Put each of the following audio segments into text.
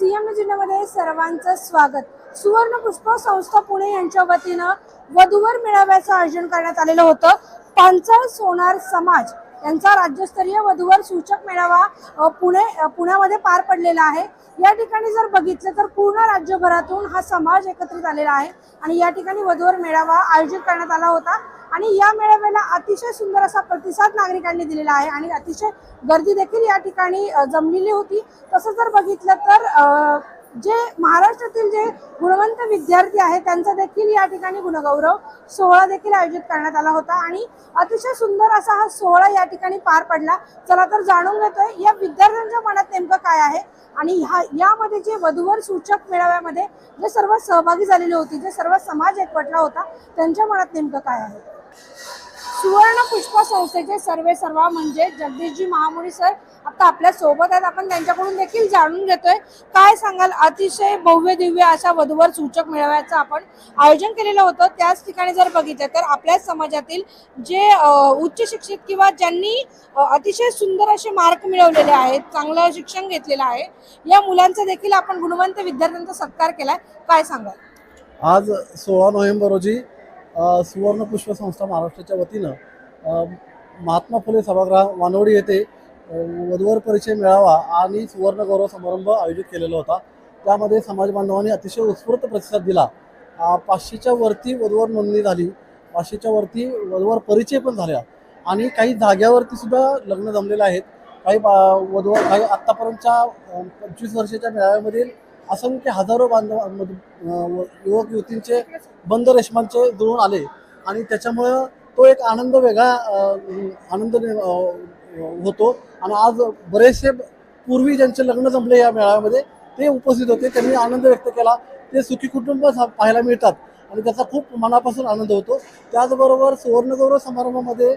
CM जिल्ह्यामध्ये सर्वांचं स्वागत. सुवर्ण पुष्प संस्था पुणे यांच्या वतीनं वधूवर मेळाव्याचं आयोजन करण्यात आलेलं होतं. पांचाळ सोनार समाज यांचा राज्यस्तरीय वधूवर सूचक मेळावा पुणे पुण्यामध्ये पार पडलेला आहे. या ठिकाणी जर बघितलं तर पूर्ण राज्यभरातून हा समाज एकत्रित आलेला आहे आणि या ठिकाणी वधूवर मेळावा आयोजित करण्यात आला होता. आणि या मेळाव्याला अतिशय सुंदर असा प्रतिसाद नागरिकांनी दिलेला आहे आणि अतिशय गर्दी देखील या ठिकाणी जमलेली होती. तसं जर बघितलं तर जे महाराष्ट्रातील जे गुणवंत विद्यार्थी आहेत त्यांचा देखील या ठिकाणी गुणगौरव सोहळा देखील आयोजित करण्यात आला होता. आणि अतिशय सुंदर असा हा सोहळा या ठिकाणी पार पडला. चला तर जाणून घेतोय या विद्यार्थ्यांच्या मनात नेमकं काय आहे? आणि ह्या यामध्ये जे वधूवर सूचक मेळाव्यामध्ये जे सर्व सहभागी झालेले होते जे सर्व समाज एकवटला होता त्यांच्या मनात नेमकं काय आहे? सुवर्ण पुष्प संस्थेचे सर्वे सर्वा म्हणजे जगदीशजी महामुनी सर आता आपल्यासोबत आहेत. आपण त्यांच्याकडून देखील जाणून घेतोय. काय सांगाल? अतिशय भव्य दिव्य अशा वधूवर सूचक मेळाव्याचं आपण आयोजन केलेलं होतं. त्याच ठिकाणी जर बघितलं तर आपल्या समाजातील जे उच्च शिक्षित किंवा ज्यांनी अतिशय सुंदर असे मार्क मिळवलेले आहेत चांगलं शिक्षण घेतलेलं आहे या मुलांचा देखील आपण गुणवंत विद्यार्थ्यांचा सत्कार केलाय. काय सांगाल? आज सोळा नोव्हेंबर रोजी अ, सुवर्ण पुष्प संस्था महाराष्ट्राच्या वतीनं महात्मा फुले सभागृह वानवडी येथे वधूवर परिचय मेळावा आणि सुवर्ण गौरव समारंभ आयोजित केलेला होता. त्यामध्ये समाज बांधवांनी अतिशय उत्स्फूर्त प्रतिसाद दिला. पाचशेच्या वरती वधूवर नोंदणी झाली. पाचशेच्या वरती वधूवर परिचय पण झाल्या आणि काही जाग्यावरती सुद्धा लग्न जमलेलं आहेत. काही बा वधूवर काही आत्तापर्यंतच्या पंचवीस वर्षाच्या मेळाव्यामधील असंख्य हजारो बांधवांमधून युवक युवतींचे बंद रेशमांचे जुळून आले. आणि त्याच्यामुळं तो एक आनंद वेगळा आनंद होतो. आणि आज बरेचसे पूर्वी ज्यांचे लग्न जमले या मेळाव्यामध्ये ते उपस्थित होते. त्यांनी आनंद व्यक्त केला. ते सुखी कुटुंब पाहायला मिळतात. आणि त्याचा खूप मनापासून आनंद होतो. त्याचबरोबर सुवर्णगौरव समारंभामध्ये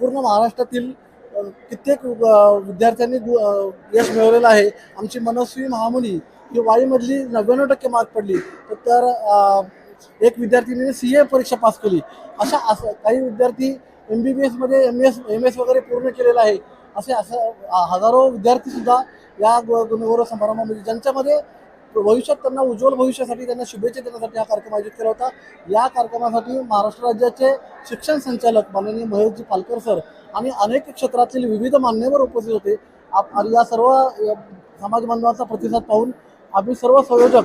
पूर्ण महाराष्ट्रातील कित्येक विद्यार्थ्यांनी गु- यश मिळवलेलं आहे. आमची मनस्वी महामुनी ही वाईमधली नव्याण्णव टक्के मार्क पडली. तर एक विद्यार्थिनीने सी ए परीक्षा पास केली. अशा असं काही विद्यार्थी एम बी बी एसमध्ये एम एस एम एस वगैरे पूर्ण केलेलं आहे. असे असं हजारो विद्यार्थीसुद्धा या गुणगौरव समारंभामध्ये ज्यांच्यामध्ये भविष्यात त्यांना उज्ज्वल भविष्यासाठी त्यांना शुभेच्छा देण्यासाठी हा कार्यक्रम आयोजित केला होता. या कार्यक्रमासाठी महाराष्ट्र राज्याचे शिक्षण संचालक माननीय महेशजी पालकर सर आणि अनेक क्षेत्रातील विविध मान्यवर उपस्थित होते. आप- आणि या सर्व समाज बांधवांचा प्रतिसाद पाहून आम्ही सर्व संयोजक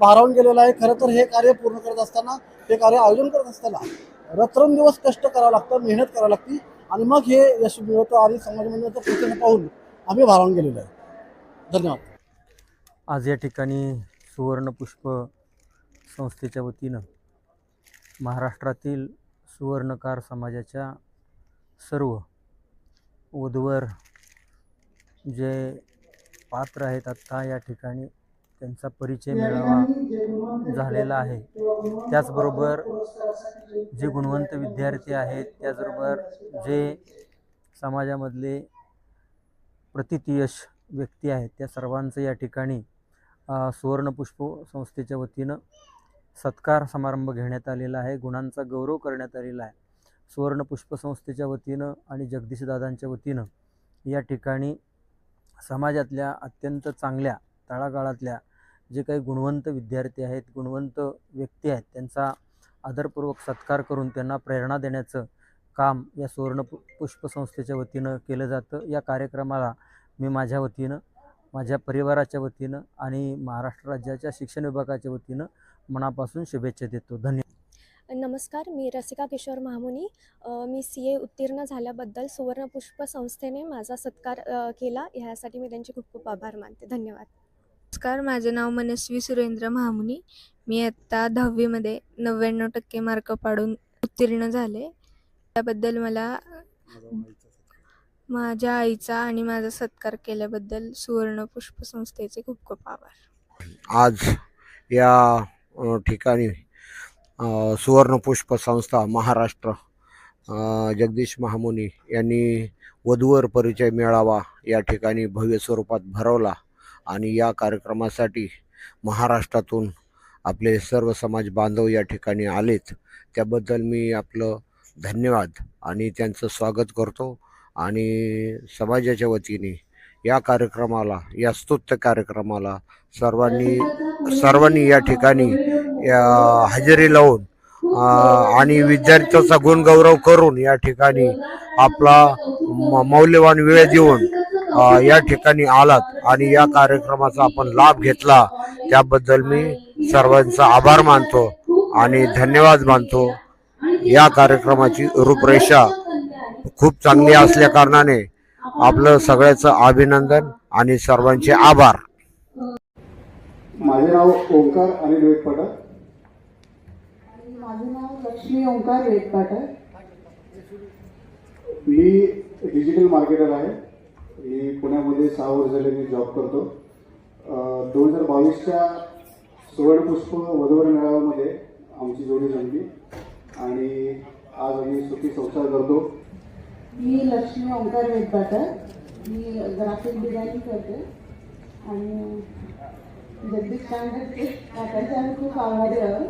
भारावून गेलेलो आहे. खरं तर हे कार्य पूर्ण करत असताना हे कार्य आयोजन करत असताना रात्रंदिवस कष्ट करावं लागतं मेहनत करावी लागते. आणि मग हे यश मिळवतो आणि समाजमंडळाचं बांधवांचा पाहून आम्ही भारावून गेलेलो आहे. धन्यवाद. आज या ठिकाणी सुवर्णपुष्प संस्थेच्या वतीनं महाराष्ट्रातील सुवर्णकार समाजाच्या सर्व वधूवर जे पात्र आहेत आत्ता या ठिकाणी त्यांचा परिचय मेळावा झालेला आहे. त्याचबरोबर जे गुणवंत विद्यार्थी आहेत त्याचबरोबर जे समाजामधले प्रतितीयश व्यक्ती आहेत त्या सर्वांचं या ठिकाणी सुवर्णपुष्प संस्थेच्या वतीनं सत्कार समारंभ घेण्यात आलेला आहे. गुणांचा गौरव करण्यात आलेला आहे. सुवर्णपुष्प संस्थेच्या वतीनं आणि जगदीशदादांच्या वतीनं या ठिकाणी समाजातल्या अत्यंत चांगल्या तळागाळातल्या जे काही गुणवंत विद्यार्थी आहेत गुणवंत व्यक्ती आहेत त्यांचा आदरपूर्वक सत्कार करून त्यांना प्रेरणा देण्याचं काम या सुवर्ण पु- पुष्प संस्थेच्या वतीनं केलं जातं. या कार्यक्रमाला मी माझ्या वतीनं माझ्या परिवाराच्या वतीनं आणि महाराष्ट्र राज्याच्या शिक्षण विभागाच्या वतीनं मनापासून शुभेच्छा देतो. धन्यवाद नमस्कार मी रसिका किशोर महामुनी. मी सी ए उत्तीर्ण झाल्याबद्दल सुवर्णपुष्प संस्थेने माझा सत्कार केला. ह्यासाठी मी त्यांचे खूप खूप आभार मानते. धन्यवाद. नमस्कार माझे नाव मनस्वी सुरेंद्र महामुनी. मी आत्ता दहावीमध्ये नव्याण्णव टक्के मार्क पाडून उत्तीर्ण झाले. त्याबद्दल मला माझ्या आईचा आणि माझा सत्कार केल्याबद्दल सुवर्ण पुष्प संस्थेचे खूप खूप आभार. आज या ठिकाणी सुवर्णपुष्प संस्था महाराष्ट्र जगदीश महामुनी यांनी वधूवर परिचय मेळावा या ठिकाणी भव्य स्वरूपात भरवला. आणि या कार्यक्रमासाठी महाराष्ट्रातून आपले सर्व समाज बांधव या ठिकाणी आलेत. त्याबद्दल मी आपलं धन्यवाद आणि त्यांचं स्वागत करतो. आणि समाजाच्या वतीने या कार्यक्रमाला या स्तुत्य कार्यक्रमाला सर्वांनी सर्वांनी या ठिकाणी या हजेरी लावून आणि विद्यार्थ्याचा गुणगौरव करून या ठिकाणी आपला म- मौल्यवान वेळ देऊन या ठिकाणी आलात आणि या कार्यक्रमाचा आपण लाभ घेतला त्याबद्दल मी सर्वांचा आभार मानतो आणि धन्यवाद मानतो. या कार्यक्रमाची रूपरेषा खूप चांगली असल्या कारणाने आपलं सगळ्याचं अभिनंदन आणि सर्वांचे आभार. माझे नाव ओंकार पाठक माझं नाव लक्ष्मी ओंकार वेटपाटर मी डिजिटल मार्केटर आहे. मी पुण्यामध्ये सहा वर्ष झाले मी जॉब करतो. दोन हजार बावीसच्या सुवर्णपुष्प वधूवर मेळाव्यामध्ये आमची जोडी जमली. आणि आज आम्ही सुखी संसार करतो. मी लक्ष्मी ओंकार वेटपाटर मी ग्राफिक डिझायनिंग करते. आणि जगदीश कांडे त्याचे आम्ही खूप आभारी आहोत.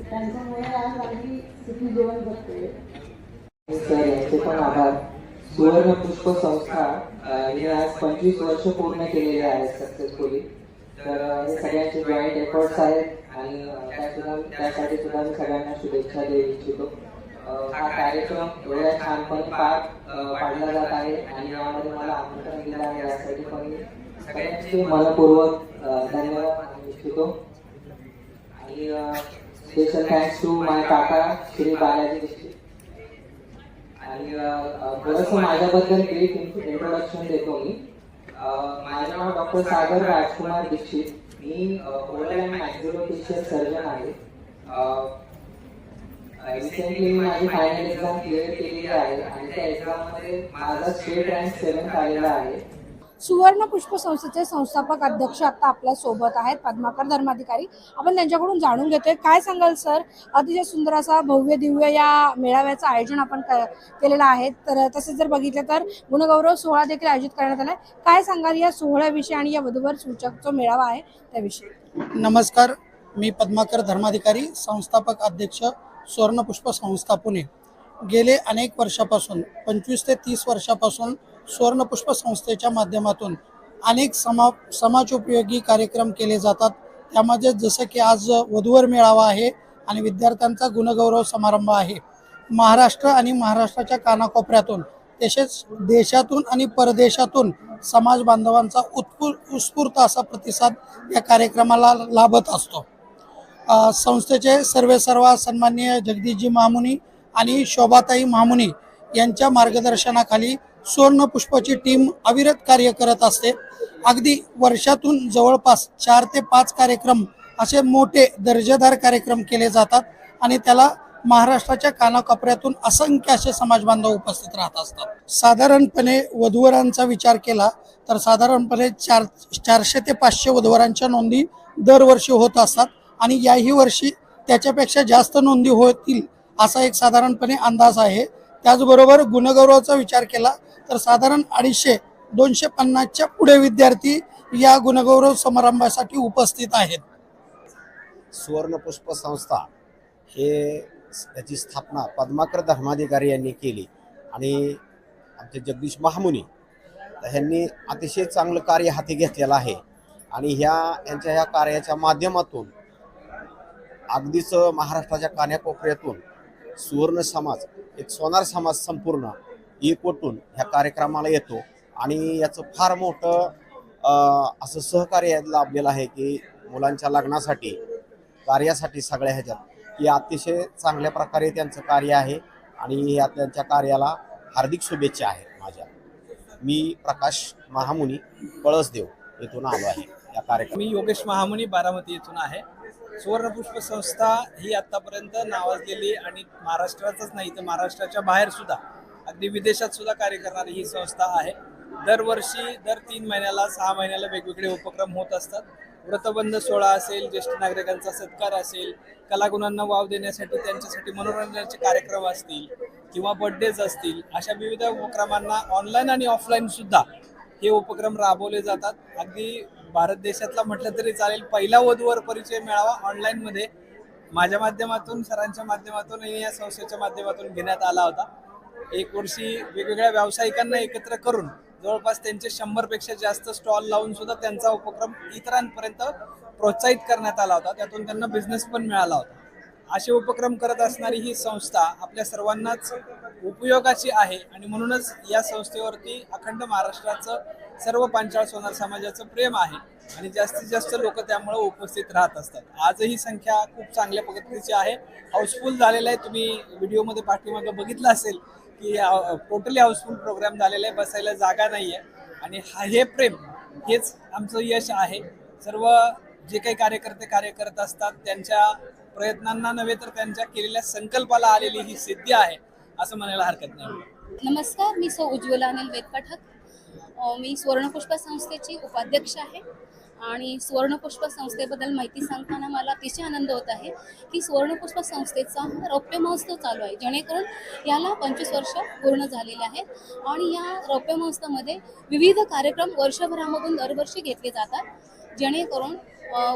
त्यांच्यामुळे आज आम्ही सुखी जेवण करतोय सर यांचे पण आभार. सुवर्ण पुष्प संस्था हे आज पंचवीस वर्ष पूर्ण केलेले आहेत सक्सेसफुली तर हे सगळ्यांचे जॉईंट एफर्ट्स आहेत आणि अ, त्यासाठी सुद्धा मी सगळ्यांना शुभेच्छा देऊ इच्छितो. हा कार्यक्रम एवढ्या छानपणे पार पाडला जात आहे आणि यामध्ये मला आमंत्रण दिलं आहे यासाठी पण मी सगळ्यांचे मनपूर्वक धन्यवाद मानू इच्छितो. आणि स्पेशल थँक्स टू माय काका श्री बालाजी आणि थोडंसं माझ्याबद्दल ब्रीफ इंट्रोडक्शन देतो मी. माझं नाव डॉक्टर सागर राजकुमार दीक्षित. मी ओरल अँड मॅक्झिलोफेशियल सर्जन आहे. रिसेंटली मी माझी फायनल एक्झाम क्लिअर केलेली आहे आणि त्या एक्झाममध्ये माझा स्टेट रँक सेवन्थ आलेला आहे. सुवर्ण पुष्प संस्थेचे संस्थापक अध्यक्ष आता आपल्यासोबत आहेत पद्माकर धर्माधिकारी. आपण त्यांच्याकडून जाणून घेतोय. काय सांगाल सर? अतिशय सुंदर असा भव्य दिव्य या मेळाव्याचं आयोजन आपण क- केलेलं आहे. तर तसेच जर बघितलं तर गुणगौरव सोहळा देखील आयोजित करण्यात आलाय. काय सांगाल या सोहळ्याविषयी आणि या वधूवर सूचक जो मेळावा आहे त्याविषयी? नमस्कार. मी पद्माकर धर्माधिकारी संस्थापक अध्यक्ष सुवर्णपुष्प संस्था पुणे. गेले अनेक वर्षापासून पंचवीस ते तीस वर्षापासून सुवर्णपुष्प संस्थेच्या माध्यमातून अनेक समा समाजोपयोगी कार्यक्रम केले जातात. त्यामध्ये जसं की आज वधूवर मेळावा आहे आणि विद्यार्थ्यांचा गुणगौरव समारंभ आहे. महाराष्ट्र आणि महाराष्ट्राच्या कानाकोपऱ्यातून तसेच देशातून आणि परदेशातून समाज बांधवांचा उत्फू उत्स्फूर्त असा प्रतिसाद या कार्यक्रमाला लाभत असतो. संस्थेचे सर्वे सर्व सन्माननीय जगदीशजी महामुनी आणि शोभाताई महामुनी यांच्या मार्गदर्शनाखाली सुवर्णपुष्पाची टीम अविरत कार्य करत असते. अगदी वर्षातून जवळपास चार ते पाच कार्यक्रम असे मोठे दर्जेदार कार्यक्रम केले जातात आणि त्याला महाराष्ट्राच्या कानाकोपऱ्यातून असंख्य असे समाज बांधव उपस्थित राहत असतात. साधारणपणे वधूवरांचा विचार केला तर साधारणपणे चार चारशे ते पाचशे वधूवरांच्या नोंदी दरवर्षी होत असतात आणि याही वर्षी त्याच्यापेक्षा जास्त नोंदी होतील असा एक साधारणपणे अंदाज आहे. त्याचबरोबर गुणगौरवाचा विचार केला तर साधारण अडीचशे दोनशे पन्नासच्या पुढे विद्यार्थी या गुणगौरव समारंभासाठी उपस्थित आहेत. सुवर्णपुष्प संस्था हे त्याची स्थापना पद्माकर धर्माधिकारी यांनी केली आणि आमचे जगदीश महामुनी ह्यांनी अतिशय चांगलं कार्य हाती घेतलेलं आहे. आणि ह्या यांच्या ह्या कार्याच्या माध्यमातून अगदीच महाराष्ट्राच्या कान्याकोपऱ्यातून सुवर्ण समाज एक सोनार समाज संपूर्ण एकवटून ह्या कार्यक्रमाला येतो. आणि याचं फार मोठं असं सहकार्य यात लाभलेलं आहे की मुलांच्या लग्नासाठी कार्यासाठी सगळ्या ह्याच्यात. की अतिशय चांगल्या प्रकारे त्यांचं कार्य आहे आणि या त्यांच्या कार्याला हार्दिक शुभेच्छा आहेत माझ्या. मी प्रकाश महामुनी कळसदेव येथून आलो आहे या कार्यक्रम मी योगेश महामुनी बारामती येथून आहे. सुवर्णपुष्प संस्था ही आतापर्यंत नावाजलेली आणि महाराष्ट्रातच नाही तर महाराष्ट्राच्या बाहेर सुद्धा अगदी विदेशात सुद्धा कार्य करणारी ही संस्था आहे. दरवर्षी दर तीन महिन्याला सहा महिन्याला वेगवेगळे उपक्रम होत असतात. व्रतबंध सोहळा असेल ज्येष्ठ नागरिकांचा सत्कार असेल कलागुणांना वाव देण्यासाठी त्यांच्यासाठी मनोरंजनाचे कार्यक्रम असतील किंवा बर्थडेज असतील अशा विविध उपक्रमांना ऑनलाईन आणि ऑफलाईन सुद्धा हे उपक्रम राबवले जातात. अगदी भारत देशातला म्हटलं तरी चालेल पहिला वधूवर परिचय मिळावा ऑनलाईनमध्ये माझ्या माध्यमातून सरांच्या माध्यमातून या संस्थेच्या माध्यमातून घेण्यात आला होता. एक वर्षी वेगवेगळ्या व्यावसायिकांना एकत्र करून जवळपास त्यांचे शंभरपेक्षा जास्त स्टॉल लावून सुद्धा त्यांचा उपक्रम इतरांपर्यंत प्रोत्साहित करण्यात आला होता. त्यातून त्यांना बिझनेस पण मिळाला होता. असे उपक्रम करत असणारी ही संस्था आपल्या सर्वांनाच उपयोगाची आहे आणि म्हणूनच या संस्थेवरती अखंड महाराष्ट्राचं सर्व पांचाळ सोनार समाजाचं प्रेम आहे आणि जास्तीत जास्त लोक त्यामुळे उपस्थित राहत असतात. आजही संख्या खूप चांगल्या पद्धतीची आहे. हाऊसफुल झालेलं आहे. तुम्ही व्हिडिओमध्ये पाठीमागं बघितलं असेल. की टोटली हाऊसफुल प्रोग्राम झालेला आहे बसायला जागा नाही आहे आणि हा हे प्रेम हेच आमचं यश आहे. सर्व जे काही कार्यकर्ते कार्य करत असतात त्यांच्या प्रयत्नांना नव्हे तर त्यांच्या केलेल्या संकल्पाला आलेली ही सिद्धी आहे असं म्हणायला हरकत नाही. नमस्कार मी सौ उज्ज्वला अनिल वेदपाठक. अ, मी सुवर्णपुष्प संस्थेची उपाध्यक्ष आहे. आणि सुवर्णपुष्प संस्थेबद्दल माहिती सांगताना मला अतिशय आनंद होत आहे की सुवर्णपुष्प संस्थेचा हा रौप्य महोत्सव चालू आहे. जेणेकरून याला पंचवीस वर्ष पूर्ण झालेले आहेत आणि या रौप्य महोत्सवामध्ये विविध कार्यक्रम वर्षभरामधून दरवर्षी घेतले जातात. जेणेकरून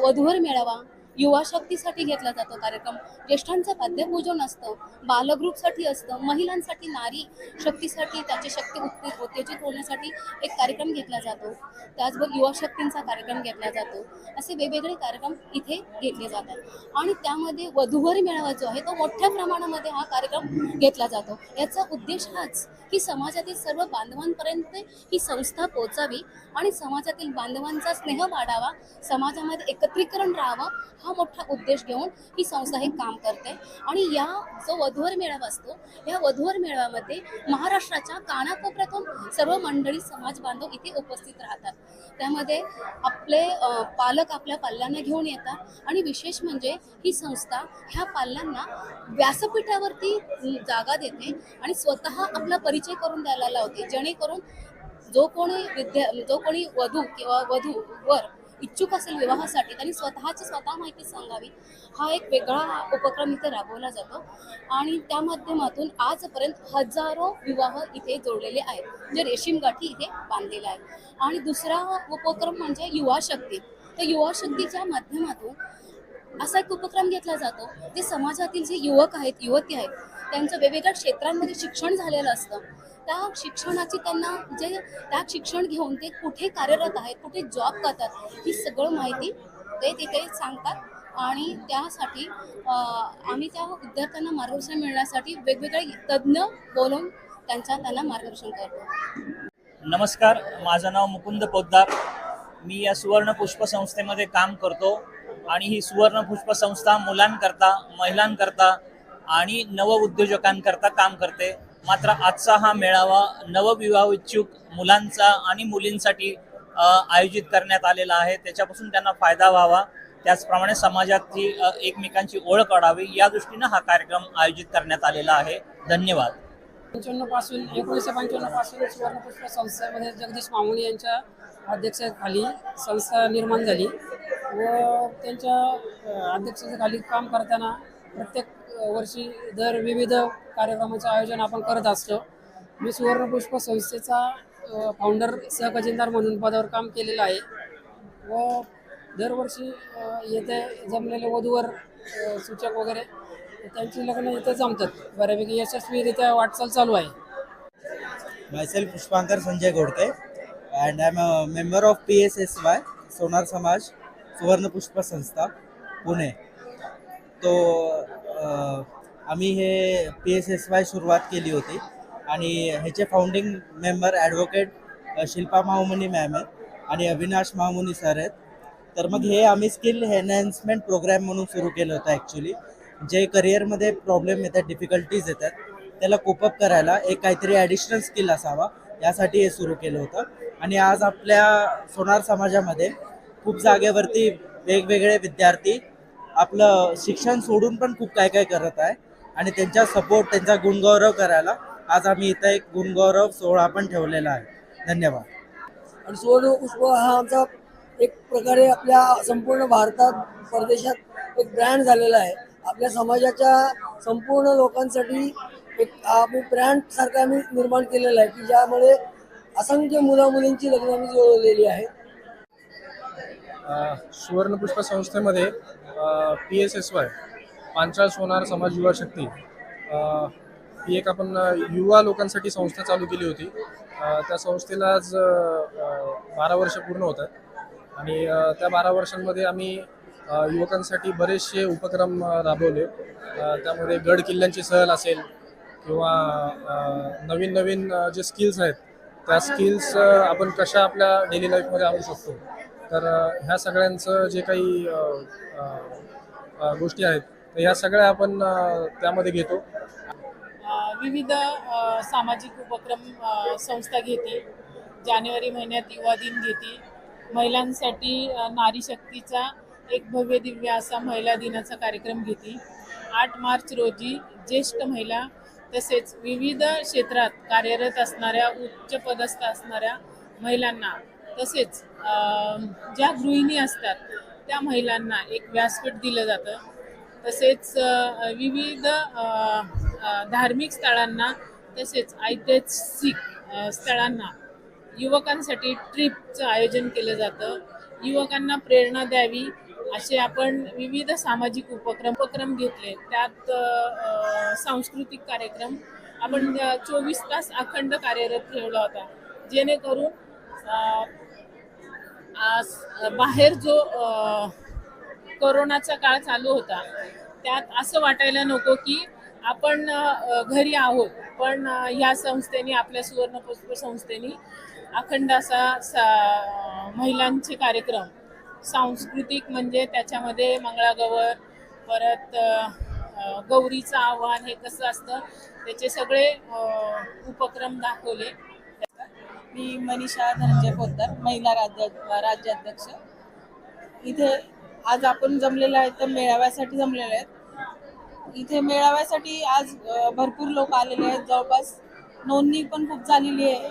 वधूवर मेळावा युवा शक्तीसाठी घेतला जातो कार्यक्रम. ज्येष्ठांचं पाद्यपूजन असतं बालग्रुपसाठी असतं महिलांसाठी नारी शक्तीसाठी त्याची शक्ती उत्ते- उत्तेजित होण्यासाठी एक कार्यक्रम घेतला जातो. त्याचबरोबर युवा शक्तींचा कार्यक्रम घेतला जातो. असे वेगवेगळे कार्यक्रम इथे घेतले जातात. आणि त्यामध्ये वधूवर मेळावा जो आहे तो मोठ्या प्रमाणामध्ये हा कार्यक्रम घेतला जातो. याचा उद्देश हाच की समाजातील सर्व बांधवांपर्यंत ही संस्था पोचावी आणि समाजातील बांधवांचा स्नेह वाढावा समाजामध्ये एकत्रीकरण राहावं हा मोठा उद्देश घेऊन ही संस्था हे काम करते. आणि या जो वधूवर मेळावा असतो या वधूवर मेळाव्यामध्ये महाराष्ट्राच्या कानाकोपऱ्यातून सर्व मंडळी समाज बांधव इथे उपस्थित राहतात. त्यामध्ये आपले पालक आपल्या पाल्यांना घेऊन येतात आणि विशेष म्हणजे ही संस्था ह्या पाल्यांना व्यासपीठावरती जागा देते आणि स्वतः आपला परिचय करून द्यायला लावते. जेणेकरून जो कोणी विद्या जो कोणी वधू किंवा वधू वर इच्छुक असेल विवाहासाठी त्यांनी स्वतःची स्वतः माहिती सांगावी. हा एक वेगळा उपक्रम इथे राबवला जातो. आणि त्या माध्यमातून आजपर्यंत हजारो विवाह इथे जोडलेले आहेत. जे रेशीम गाठी इथे बांधलेल्या आहेत. आणि दुसरा उपक्रम म्हणजे युवा शक्ती. तर युवा शक्तीच्या माध्यमातून असा एक उपक्रम घेतला जातो जे समाजातील जे युवक आहेत युवती आहेत त्यांचं वेगवेगळ्या क्षेत्रांमध्ये शिक्षण झालेलं असतं. त्या शिक्षणाची त्यांना जे त्या शिक्षण घेऊन ते कुठे कार्यरत आहेत कुठे जॉब करतात ही सगळं माहिती ते तिथे सांगतात. आणि त्यासाठी आम्ही त्या विद्यार्थ्यांना मार्गदर्शन मिळण्यासाठी वेगवेगळे तज्ज्ञ बोलून त्यांच्या त्यांना मार्गदर्शन करतो. नमस्कार माझं नाव मुकुंद पोद्दार. मी या सुवर्ण पुष्प संस्थेमध्ये काम करतो आणि ही सुवर्ण पुष्प संस्था मुलांकरता महिलांकरता आणि नवउद्योजकांकरता काम करते. मात्र आजचा हा मेळावा नवविवाह इच्छुक मुलांचा आणि मुलींसाठी आयोजित करण्यात आलेला आहे. त्याच्यापासून त्यांना फायदा व्हावा. त्याचप्रमाणे समाजाची एकमेकांची ओळख वाढावी या दृष्टीनं हा कार्यक्रम आयोजित करण्यात आलेला आहे. धन्यवाद. पंच्याण्णवपासून एकोणीसशे पंच्याण्णवपासून सुवर्णपुष्प संस्थेमध्ये जगदीश मामुनी यांच्या अध्यक्षतेखाली संस्था निर्माण झाली. व त्यांच्या अध्यक्षतेखाली काम करताना प्रत्येक वर्षी दर विविध कार्यक्रमाचं आयोजन आपण करत असतो. मी सुवर्णपुष्प संस्थेचा फाउंडर सहखजिनदार म्हणून पदावर काम केलेलं आहे. व दरवर्षी येथे जमलेले वधूवर सूचक वगैरे त्यांची लग्न इथे जमतात. बऱ्यापैकी यशस्वीरित्या वाटचाल चालू आहे. Myself Pushpankar Sanjay Ghodke and I am a member of P S S Y सोनार समाज सुवर्णपुष्प संस्था पुणे तो आम्ही हे पी एस एस वाय सुरुवात केली होती. आणि ह्याचे founding member advocate Shilpa Mahamuni ma'am आहेत आणि अविनाश महामुनी सर आहेत. तर मग हे आम्ही स्किल एनहॅन्समेंट प्रोग्राम म्हणून सुरू केलं होतं ॲक्च्युली जे करिअरमध्ये प्रॉब्लेम येतात डिफिकल्टीज येतात त्याला कोपअप करायला एक काहीतरी ॲडिशनल स्किल असावा यासाठी हे सुरू केलं होतं. आणि आज आपल्या सोनार समाजामध्ये खूप जागेवरती वेगवेगळे विद्यार्थी आपलं शिक्षण सोडून पण खूप काय काय करत आहे. आणि त्यांचा सपोर्ट त्यांचा गुणगौरव करायला आज आम्ही इथं एक गुणगौरव सोहळा पण ठेवलेला आहे. धन्यवाद. आणि सुवर्ण पुष्प हा आमचा एक प्रकारे आपल्या संपूर्ण भारतात परदेशात एक ब्रँड झालेला आहे. आपल्या समाजाच्या संपूर्ण लोकांसाठी एक आम्ही ब्रँड सारखं आम्ही निर्माण केलेलं आहे की ज्यामुळे असंख्य मुला मुलींची लग्न आम्ही जुळवलेली आहेत अ, सुवर्णपुष्प संस्थेमध्ये P S S Y Panchal सोनार समाज युवा शक्ती. ही एक आपण युवा लोकांसाठी संस्था चालू केली होती. त्या संस्थेला आज बारा वर्ष पूर्ण होत आहेत आणि त्या बारा वर्षांमध्ये आम्ही युवकांसाठी बरेचसे उपक्रम राबवले. त्यामध्ये गड किल्ल्यांची सहल असेल किंवा नवीन नवीन जे स्किल्स आहेत त्या स्किल्स आपण कशा आपल्या डेली लाईफमध्ये आणू शकतो? तर ह्या सगळ्यांचं जे काही गोष्टी आहेत तर ह्या सगळ्या आपण त्यामध्ये घेतो. विविध सामाजिक उपक्रम संस्था घेते. जानेवारी महिन्यात युवा दिन घेते. महिलांसाठी नारी शक्तीचा एक भव्य दिव्य असा महिला दिनाचा कार्यक्रम घेते. आठ मार्च रोजी ज्येष्ठ महिला तसेच विविध क्षेत्रात कार्यरत असणाऱ्या उच्च पदस्थ असणाऱ्या महिलांना तसेच ज्या गृहिणी असतात त्या महिलांना एक व्यासपीठ दिलं जातं. तसेच विविध धार्मिक स्थळांना तसेच ऐतिहासिक स्थळांना युवकांसाठी ट्रिपचं आयोजन केलं जातं. युवकांना प्रेरणा द्यावी असे आपण विविध सामाजिक उपक्रम उपक्रम घेतले. त्यात सांस्कृतिक कार्यक्रम. आपण चोवीस तास अखंड कार्यरत ठेवला होता. जेणेकरून आज बाहेर जो आ, कोरोनाचा काळ चालू होता. त्यात असं वाटायला नको की आपण घरी आहोत पण ह्या संस्थेने आपल्या सुवर्णपुष्प संस्थेने अखंड असा सा- महिलांचे कार्यक्रम सांस्कृतिक म्हणजे त्याच्यामध्ये मंगळागौर परत गौरीचं आव्हान हे कसं असतं त्याचे सगळे उपक्रम दाखवले. मी मनीषा धनंजय पोद्दार महिला राज्य राज्याध्यक्ष. इथे आज आपण जमलेलो आहे तर मेळाव्यासाठी जमलेले आहेत. इथे मेळाव्यासाठी आज अ, भरपूर लोक आलेले आहेत. जवळपास नोंदणी पण खूप झालेली आहे.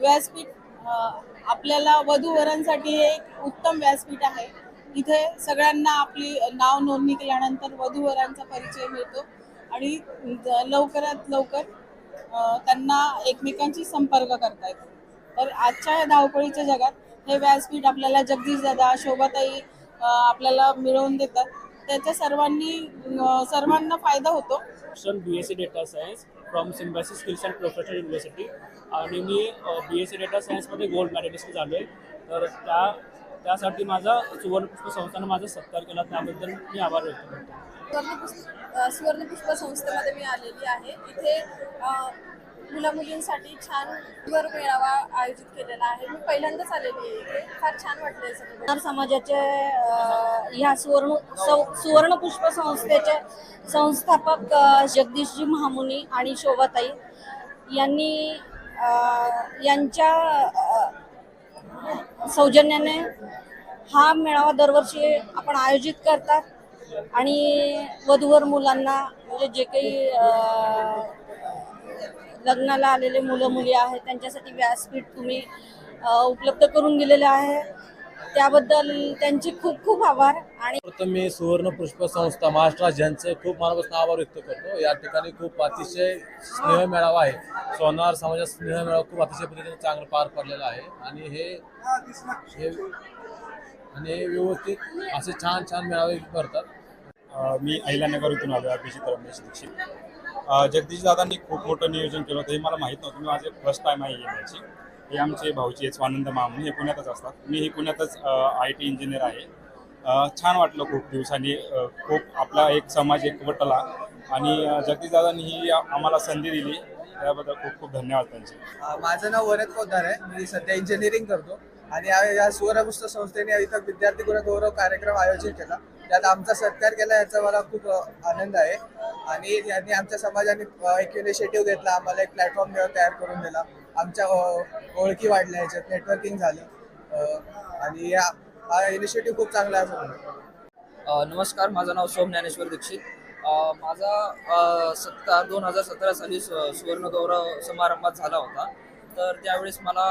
व्यासपीठ अ, आपल्याला वधूवरांसाठी हे एक उत्तम व्यासपीठ आहे. इथे सगळ्यांना आपली नाव नोंदणी केल्यानंतर वधूवरांचा परिचय मिळतो आणि ज- लवकरात लवकर अ, त्यांना एकमेकांशी संपर्क करता येतो. तर आजच्या या धावपळीच्या जगात हे व्यासपीठ आपल्याला जगदीश दादा शोभाताई आपल्याला मिळवून देतात. त्याचा सर्वांनी सर्वांना फायदा होतो. B S C data science from Symbiosis skills and professional university आणि मी बी एस सी डेटा सायन्समध्ये गोल्ड मेडलिस्ट झालो आहे तर त्या त्यासाठी माझा सुवर्णपुष्प संस्थानं माझा सत्कार केला. त्याबद्दल मी आभार व्यक्त करतो. सुवर्णपुष्प सुवर्णपुष्प संस्थेमध्ये मी आलेली आहे. इथे मुला मुलींसाठी छान वर मेळावा आयोजित केलेला आहे. मी पहिल्यांदाच आलेली आहे इथे. फार छान वाटले सगळं समाजाचे ह्या सुवर्ण सौ- सुवर्णपुष्प संस्थेचे संस्थापक जगदीशजी महामुनी आणि शोभाताई यांनी यांच्या सौजन्याने हा मेळावा दरवर्षी आपण आयोजित करतात आणि वधूवर मुलांना म्हणजे जे काही लग्नाला आलेले मुलं मुली आहेत त्यांच्यासाठी व्यासपीठ तुम्ही उपलब्ध करून दिलेले आहे. त्याबद्दल त्यांचे खूप खूप आभार आणि प्रथम मी सुवर्ण पुष्प संस्था महाराष्ट्र राज्यांचे खूप मनापासून आभार व्यक्त करतो. या ठिकाणी खूप अतिशय स्नेह मेळावा आहे. सोनार समाजात स्नेह मेळावा खूप अतिशय पद्धतीने चांगला पार पडलेला आहे. आणि हे हे आणि हे व्यवस्थित असे छान छान मेळावे करतात मी अहिल्यानगर इथून आलो आहे अभिजित रमेश दीक्षित. जगदीश दादांनी खूप मोठं नियोजन केलं होतं हे मला माहीत नव्हतं. मी माझे फर्स्ट टाईम आहे येण्याची. हे आमचे भाऊजी आहेत स्वानंद मामून हे पुण्यातच असतात. मी हे पुण्यातच आय टी इंजिनियर आहे. छान वाटलं खूप दिवसांनी. खूप आपला एक समाज एकवटला. आणि जगदीशदादांनी जगदीश दादांनी ही आम्हाला संधी दिली. त्याबद्दल खूप खूप धन्यवाद त्यांचे. माझं नाव वरद पोद्दार आहे. मी सध्या इंजिनिअरिंग करतो. आणि या- या सुवर्णपुस्त संस्थेने इथं विद्यार्थी गुणगौरव कार्यक्रम आयोजित केला. त्यात आमचा सत्कार केला याचा मला खूप आनंद आहे. आणि यांनी आमच्या समाजाने एक इनिशिएटिव्ह घेतला. आम्हाला एक प्लॅटफॉर्म तयार करून दिला. आमच्या ओळखी वाढल्या याच्यात. नेटवर्किंग झालं. आणि या हा इनिशिएटिव्ह खूप चांगला आहे नमस्कार. माझं नाव सोम ज्ञानेश्वर दीक्षित. माझा सत्ता सत्कार दोन हजार सतरा साली सुवर्णगौरव सुवर्ण गौरव समारंभात झाला होता. तर त्यावेळेस मला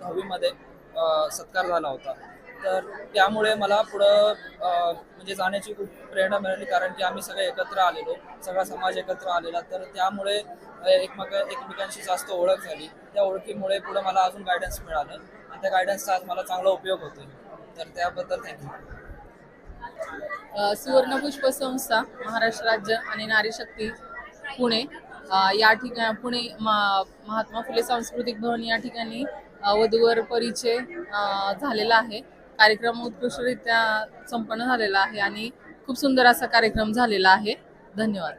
दहावीमध्ये सत्कार झाला होता. तर त्यामुळे मला पुढं म्हणजे जाण्याची खूप प्रेरणा मिळाली. कारण की आम्ही सगळे एकत्र आलेलो. सगळा समाज एकत्र आलेला. तर त्यामुळे एकमेक एकमेकांशी जास्त ओळख झाली. त्या ओळखीमुळे पुढं मला अजून गायडन्स मिळालं. आणि त्या गायडन्सचा आज मला चांगला उपयोग होतो तर त्याबद्दल थँक्यू सुवर्णपुष्प संस्था महाराष्ट्र राज्य आणि नारी शक्ती पुणे. या ठिकाणी पुणे महात्मा फुले सांस्कृतिक भवन या ठिकाणी वधूवर परिचय झालेला आहे. कार्यक्रम उत्कृष्टरित्या संपन्न झालेला आहे आणि खूप सुंदर असा कार्यक्रम झालेला आहे. धन्यवाद.